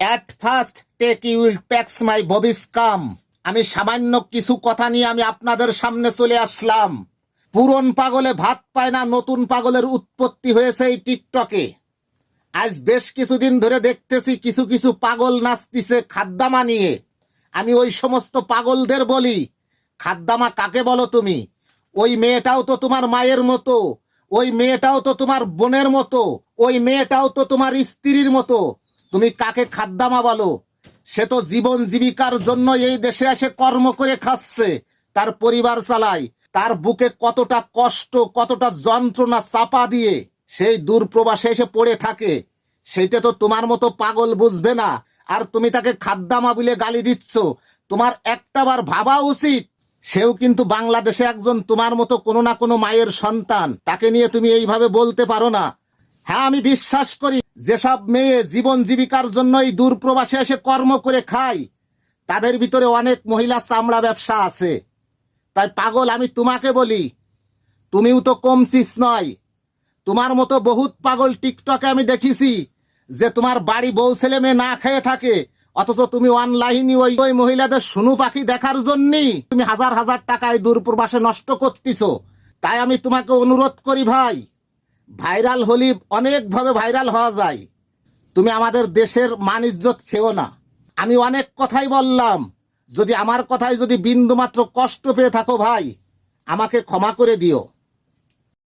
At first take you will packs my bobbies come আমি সামান্য কিছু কথা নিয়ে আমি আপনাদের সামনে চলে আসলাম। পুরন পাগলে ভাত পায় না, নতুন পাগলের উৎপত্তি হয়েছে এই টিকটকে। আজ বেশ কিছুদিন ধরে দেখতেছি কিছু কিছু পাগল নাচতিছে খাদ্দামা নিয়ে। আমি ওই সমস্ত পাগলদের বলি, খাদ্দামা কাকে বলো তুমি? ওই মেয়েটাও তো তোমার মায়ের মতো, ওই মেয়েটাও তো তোমার বোনের মতো, ওই মেয়েটাও তো তোমার স্ত্রীর মতো। তুমি কাকে খাদ্দামা বলো? সে তো জীবন জীবিকার জন্য এই দেশে এসে কর্ম করে খাচ্ছে, তার পরিবার চালায়, তার বুকে কতটা কষ্ট, কতটা যন্ত্রণা চাপা দিয়ে সেই দূর প্রবাসে এসে পড়ে থাকে। সেইটা তো তোমার মতো পাগল বুঝবে না। আর তুমি তাকে খাদ্দামা বলে গালি দিচ্ছ। তোমার একটাবার ভাবা উচিত। সেও কিন্তু বাংলাদেশে একজন তোমার মতো কোনো না কোনো মায়ের সন্তান। তাকে নিয়ে তুমি এইভাবে বলতে পারো না। হ্যাঁ আমি বিশ্বাস করি। যেসব মেয়ে জীবন জীবিকার জন্য এই দূর প্রবাসে এসে কর্ম করে খায়, তাদের ভিতরে অনেক মহিলা চামড়া ব্যবসা আছে। তাই পাগল, আমি তোমাকে বলি, তুমিও তো কম সিস নয়। তোমার মতো বহুত পাগল টিকটকে আমি দেখেছি, যে তোমার বাড়ি বউ ছেলে মেয়ে না খেয়ে থাকে, অথচ তুমি অনলাইনে ওই ওই মহিলাদের শুনু পাখি দেখার জন্যই তুমি হাজার হাজার টাকায় দূরপ্রবাসে নষ্ট করতেছো। তাই আমি তোমাকে অনুরোধ করি ভাই। ভাইরাল হলি অনেকভাবে ভাইরাল হওয়া যায়। তুমি আমাদের দেশের মান ইজ্জত খেও না। আমি অনেক কথাই বললাম। যদি আমার কথায় যদি বিন্দুমাত্র কষ্ট পেয়ে থাকো ভাই, আমাকে ক্ষমা করে দিও।